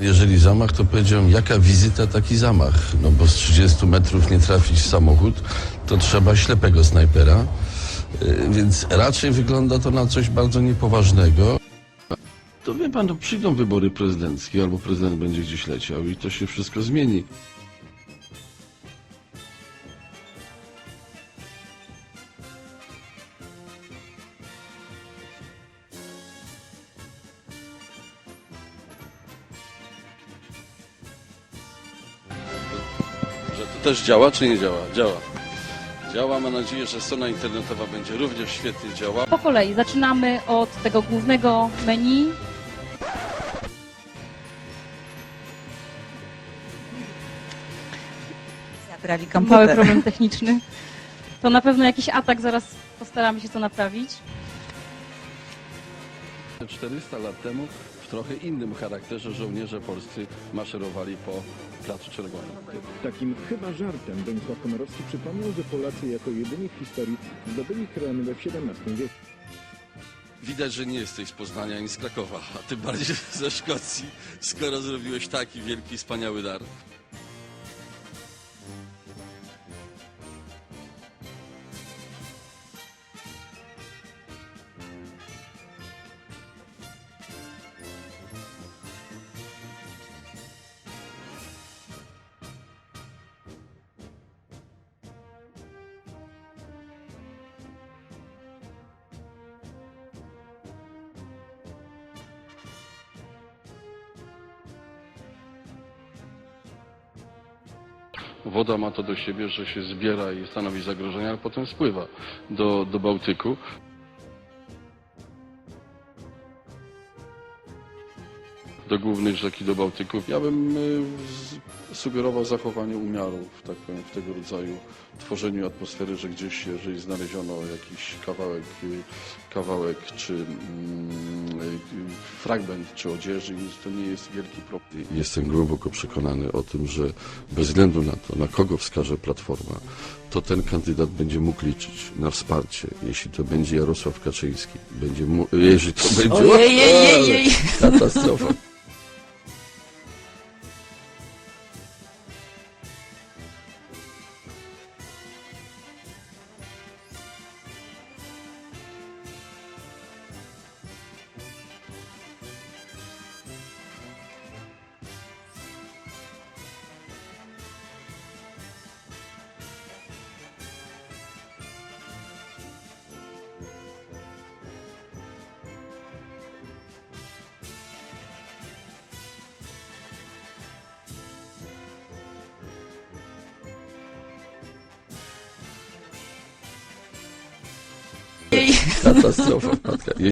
Jeżeli zamach, to powiedziałem, jaka wizyta, taki zamach. No bo z 30 metrów nie trafić w samochód, to trzeba ślepego snajpera. Y, Więc raczej wygląda to na coś bardzo niepoważnego. To wie pan, to przyjdą wybory prezydenckie, albo prezydent będzie gdzieś leciał i to się wszystko zmieni. Też działa, czy nie działa? Działa. Działa, mam nadzieję, że strona internetowa będzie również świetnie działała. Po kolei zaczynamy od tego głównego menu. Zabrali Mały komputer. problem techniczny. To na pewno jakiś atak, zaraz postaramy się to naprawić. 400 lat temu trochę innym charakterze żołnierze polscy maszerowali po Placu Czerwonym. Takim chyba żartem Bronisław Komorowski przypomniał, że Polacy jako jedyni w historii zdobyli Krym we XVII wieku. Widać, że nie jesteś z Poznania ani z Krakowa, a tym bardziej ze Szkocji, skoro zrobiłeś taki wielki, wspaniały dar. Woda ma to do siebie, że się zbiera i stanowi zagrożenie, ale potem spływa do, do Bałtyku. Do głównej rzeki, do Bałtyku. Ja bym y, sugerował zachowanie umiaru w, tak powiem, w tego rodzaju tworzeniu atmosfery, że gdzieś, jeżeli znaleziono jakiś kawałek, y, kawałek czy mm, y, fragment, czy odzieży, to nie jest wielki problem. Jestem głęboko przekonany o tym, że bez względu na to, na kogo wskaże Platforma, to ten kandydat będzie mógł liczyć na wsparcie, jeśli to będzie Jarosław Kaczyński, będzie mu, jeśli to będzie... Ojej, jej, jej, jej. Katastrofa. Katastrofa. Matka.